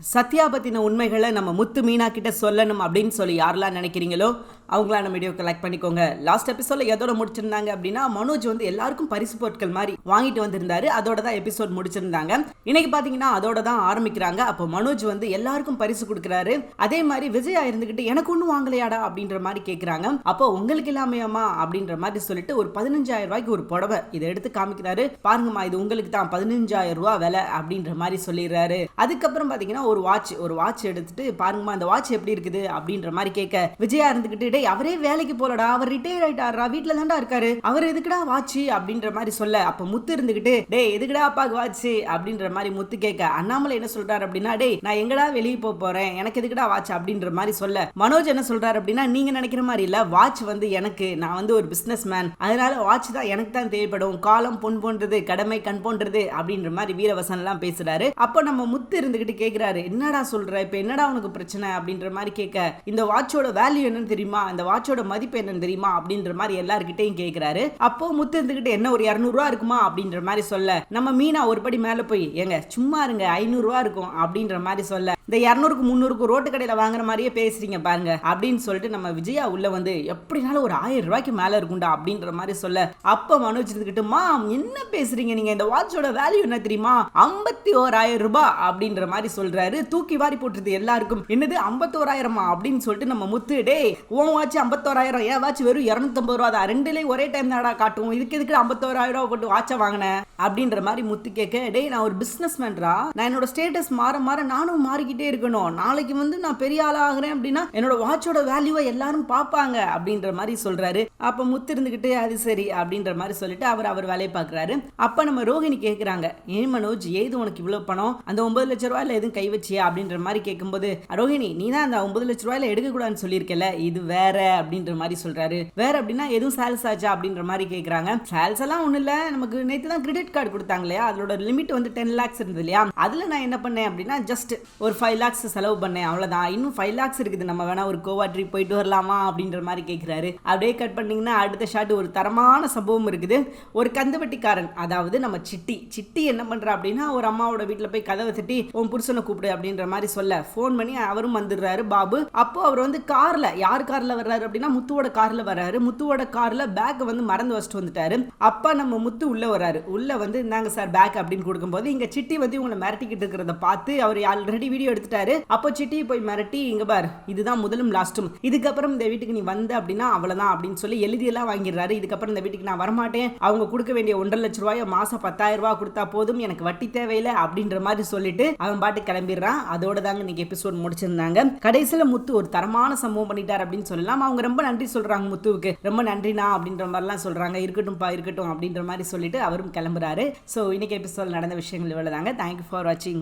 சத்யா பற்றின உண்மைகளை நம்ம முத்து மீனா கிட்ட சொல்லணும் அப்படின்னு சொல்லி யாரெல்லாம் நினைக்கிறீங்களோ அவங்களான நம்ம வீடியோ கலெக்ட் பண்ணிக்கோங்க. லாஸ்ட் எபிசோட எதோட முடிச்சிருந்தாங்க அப்படின்னா மனோஜ் வந்து எல்லாருக்கும் பரிசு பொருட்கள் மாதிரி வாங்கிட்டு வந்திருந்தாரு. அதோட தான் எபிசோட் முடிச்சிருந்தாங்க. இன்னைக்கு பாத்தீங்கன்னா அதோட தான் ஆரம்பிக்கிறாங்க. அப்போ மனோஜ் வந்து எல்லாருக்கும் பரிசு கொடுக்குறாரு. அதே மாதிரி விஜயா இருந்துகிட்டு எனக்கு ஒன்றும் வாங்கலையாடா அப்படின்ற மாதிரி கேட்குறாங்க அப்போ உங்களுக்கு இல்லாமையாமா அப்படின்ற மாதிரி சொல்லிட்டு ஒரு பதினஞ்சாயிரம் ரூபாய்க்கு ஒரு புடவை இதை எடுத்து காமிக்கிறாரு. பாருங்கம்மா இது உங்களுக்கு தான். பதினஞ்சாயிரம் ரூபா விலை அப்படின்ற மாதிரி சொல்லிடுறாரு. அதுக்கப்புறம் பாத்தீங்கன்னா ஒரு வாட்ச் ஒரு வாட்ச் எடுத்துட்டு பாருங்கம்மா அந்த வாட்ச் எப்படி இருக்குது? அப்படின்ற மாதிரி கேட்க விஜயா இருந்துகிட்டு டேய் அவரே வேலைக்கு போலடா அவர் ரிட்டையர் ஆயிட்டாரா வீட்டுல தான்டா இருக்காரு. அவர் எதுக்குடா வாட்ச் அப்படின்ற மாதிரி சொல்ல. அப்ப முத்து இருந்துகிட்டு டேய் எதுக்குடா அப்பாக்கு வாட்சி அப்படின்ற மாதிரி முத்து கேட்க அண்ணாமலை என்ன சொல்றாரு அப்படின்னா டேய் நான் எங்கடா வெளியே போக போறேன்? எனக்கு எதுக்குடா வாட்ச் அப்படின்ற மாதிரி சொல்ல. மனோஜ் என்ன சொல்றாரு அப்படின்னா நீங்க நினைக்கிற மாதிரி இல்ல. வாட்ச் வந்து எனக்கு நான் வந்து ஒரு பிசினஸ் மேன் அதனால வாட்ச் தான் எனக்கு தான் தேவைப்படும். காலம் பொன் போன்றது கடமை கண் போன்றது அப்படின்ற மாதிரி வீரவசன் எல்லாம் பேசுறாரு. அப்போ நம்ம முத்து இருந்துகிட்டு கேக்குறாரு என்னடா சொல்ற? இப்ப என்னடா உனக்கு பிரச்சனை? அப்படின்ற மாதிரி கேட்க இந்த வாட்சோட வேல்யூ என்னன்னு தெரியுமா? அந்த வாட்சோட மதிப்பு என்னன்னு தெரியுமா அப்படின்ற மாதிரி எல்லாருக்கிட்டையும் கேட்கிறாரு அப்போ முத்து இருந்துகிட்டு என்ன ஒரு இரநூறுவா இருக்குமா? அப்படின்ற மாதிரி சொல்ல. நம்ம மீனா ஒரு படி மேல போய் ஏங்க சும்மா இருங்க ஐநூறுரூவா இருக்கும் அப்படின்ற மாதிரி சொல்ல. இந்த இரநூறுக்கு முந்நூறுக்கு ரோட்டு கடையில் வாங்குற மாதிரியே பேசுறீங்க பாருங்க. அப்படின்னு சொல்லிட்டு நம்ம விஜயா உள்ள வந்து எப்படினாலும் ஒரு ஆயிரம் ரூபாய்க்கு மேல இருக்கும்டா அப்படின்ற மாதிரி சொல்ல அப்ப மனோஜ் இருந்துகிட்டு மாம் என்ன பேசுறீங்க நீங்க? இந்த வாட்சோட வேல்யூ என்ன தெரியுமா? ஐம்பத்தி ஓராயிரம் ரூபாய் அப்படின்ற மாதிரி சொல்றாரு. தூக்கி வாரி போட்டுருது எல்லாருக்கும். என்னது ஐம்பத்தோராயிரமா? அப்படின்னு சொல்லிட்டு நம்ம முத்து டே ஓ வாட்ச் ஐம்பத்தோராயிரம் ஏன் வாட்ச் வெறும் இரநூத்தம்பது ரூபா தான். ரெண்டுலேயும் ஒரே டைம் தாடா காட்டும் இதுக்கு எதுக்கு ஐம்பத்தோராயிரம் ரூபா போட்டு வாட்சை வாங்கினேன் அப்படின்ற மாதிரி முத்து கேட்க டேய் நான் ஒரு பிஸ்னஸ் மேன்ரா நான் என்னோட ஸ்டேட்டஸ் மாற மாற நானும் மாறிக்கிட்டு இருக்கணும். நாளைக்கு வந்து நான் பெரிய ஆள் ஆகுறேன் அப்படின்னா என்னோட வாட்சோட வேல்யூவை எல்லாரும் பார்ப்பாங்க அப்படின்ற மாதிரி சொல்றாரு. அப்ப முத்து இருந்துகிட்டு அது சரி அப்படின்ற மாதிரி சொல்லிட்டு அவர் அவர் வேலையை பார்க்குறாரு. அப்ப நம்ம ரோஹிணி கேட்குறாங்க ஏன் மனோஜ் ஏது உனக்கு இவ்வளோ பணம்? அந்த ஒன்பது லட்ச ரூபாயில எதுவும் கை வச்சியா? அப்படின்ற மாதிரி கேட்கும்போது ரோஹிணி நீ தான் அந்த ஒன்பது லட்ச ரூபாயில எடுக்கக்கூடாதுன்னு சொல்லியிருக்கல இது வேற அப்படின்ற மாதிரி சொல்றாரு. வேற அப்படின்னா எதுவும் சேல்ஸ் ஆச்சா அப்படின்ற மாதிரி கேட்குறாங்க சேல்ஸ் எல்லாம் ஒன்றும் இல்லை நமக்கு நேற்று தான் கிரெடிட் கார்டு கொடுத்தாங்க இல்லையா? அதோட லிமிட் வந்து டென் லேக்ஸ் இருந்தது இல்லையா? அதில் நான் என்ன பண்ணேன் அப்படின்னா ஜஸ்ட் ஒரு ஃபைவ் ஃபைவ் லேக்ஸ் செலவு பண்ணேன் அவ்வளோதான் இன்னும் ஃபைவ் லேக்ஸ் இருக்குது. நம்ம வேணா ஒரு கோவா ட்ரிப் போயிட்டு வரலாமா அப்படின்ற மாதிரி கேட்குறாரு அப்படியே கட் பண்ணிங்கன்னா அடுத்த ஷாட் ஒரு தரமான சம்பவம் இருக்குது. ஒரு கந்துவட்டிக்காரன் அதாவது நம்ம சிட்டி. சிட்டி என்ன பண்ணுறா அப்படின்னா ஒரு அம்மாவோட வீட்டில் போய் கதவை தட்டி உன் புருஷனை கூப்பிடு அப்படின்ற மாதிரி சொல்ல. ஃபோன் பண்ணி அவரும் வந்துடுறாரு பாபு. அப்போ அவர் வந்து காரில் யார் காரில் வர்றாரு அப்படின்னா முத்துவோட காரில் வர்றாரு. முத்துவோட காரில் பேக் வந்து மறந்து வச்சுட்டு வந்துட்டாரு. அப்பா நம்ம முத்து உள்ளே வர்றாரு. உள்ளே வந்து இந்தாங்க சார் பேக் அப்படின்னு கொடுக்கும்போது இங்கே சிட்டி வந்து இவங்களை மிரட்டிக்கிட்டு இருக்கிறத பார்த்து அவர் ஆல்ரெடி வீடியோ எடுத்துட்டாரு. அப்போ சிட்டி போய் மிரட்டி இங்க பார் இதுதான் முதலும் லாஸ்ட்டும். இதுக்கப்புறம் இந்த வீட்டுக்கு நீ வந்த அப்படின்னா அவ்வளவுதான் அப்படின்னு சொல்லி எழுதியெல்லாம் வாங்கிடுறாரு. இதுக்கப்புறம் இந்த வீட்டுக்கு நான் வரமாட்டேன். அவங்க கொடுக்க வேண்டிய ஒன்றரை லட்ச ரூபாய் மாசம் பத்தாயிரம் ரூபாய் கொடுத்தா போதும் எனக்கு வட்டி தேவையில்லை அப்படின்ற மாதிரி சொல்லிட்டு அவன் பாட்டு கிளம்பிடுறான். அதோட தாங்க இன்னைக்கு எபிசோட் முடிச்சிருந்தாங்க. கடைசியில முத்து ஒரு தரமான சம்பவம் பண்ணிட்டார் அப்படின்னு சொல்லலாம். அவங்க ரொம்ப நன்றி சொல்றாங்க முத்துவுக்கு. ரொம்ப நன்றினா அப்படின்ற மாதிரிலாம் சொல்றாங்க. இருக்கட்டும்ப்பா இருக்கட்டும் அப்படின்ற மாதிரி சொல்லிட்டு அவரும் கிளம்புறாரு. ஸோ இன்னைக்கு எபிசோட் நடந்த விஷயங்கள் இவ்வளோதாங்க தேங்க்யூ ஃபார் வாட்சிங்